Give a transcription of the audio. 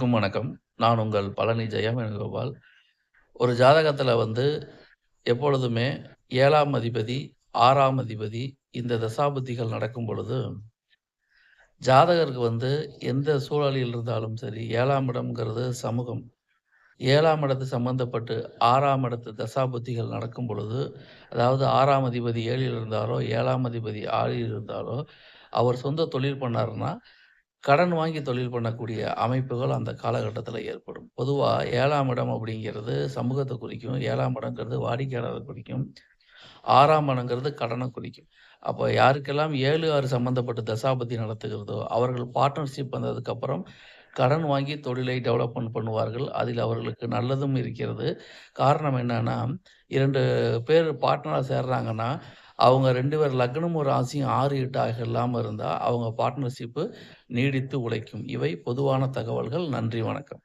அனைவருக்கும் வணக்கம். நான் உங்கள் பழனி ஜெயம் வேணுகோபால். ஒரு ஜாதகத்தில் வந்து எப்பொழுதுமே ஏழாம் அதிபதி, ஆறாம் அதிபதி இந்த தசாபுத்திகள் நடக்கும் பொழுது, ஜாதகருக்கு வந்து எந்த சூழலில் இருந்தாலும் சரி ஏழாம் இடம்ங்கிறது சமூகம். ஏழாம் இடத்து சம்மந்தப்பட்டு ஆறாம் இடத்து தசாபுத்திகள் நடக்கும் பொழுது, அதாவது ஆறாம் அதிபதி ஏழில் இருந்தாரோ, ஏழாம் அதிபதி ஆறில் இருந்தாரோ, அவர் சொந்த தொழில் பண்ணாருன்னா, கடன் வாங்கி தொழில் பண்ணக்கூடிய அமைப்புகள் அந்த காலகட்டத்தில் ஏற்படும். பொதுவாக ஏழாம் இடம் அப்படிங்கிறது சமூகத்தை குறிக்கும். ஏழாம் இடங்கிறது வாடிக்கையாளரை குறிக்கும். ஆறாம் இடங்கிறது கடனை குறிக்கும். அப்போ யாருக்கெல்லாம் 7, 6 சம்மந்தப்பட்ட தசாபதி நடத்துகிறதோ, அவர்கள் பார்ட்னர்ஷிப் வந்ததுக்கப்புறம் கடன் வாங்கி தொழிலை டெவலப்மெண்ட் பண்ணுவார்கள். அதில் அவர்களுக்கு நல்லதும் இருக்கிறது. காரணம் என்னன்னா, இரண்டு பேர் பார்ட்னராக சேர்றாங்கன்னா, அவங்க ரெண்டு பேர் லக்னமும், ராசியும் 6, 8 இல்லாமல் இருந்தால் அவங்க பார்ட்னர்ஷிப்பு நீடித்து உழைக்கும். இவை பொதுவான தகவல்கள். நன்றி, வணக்கம்.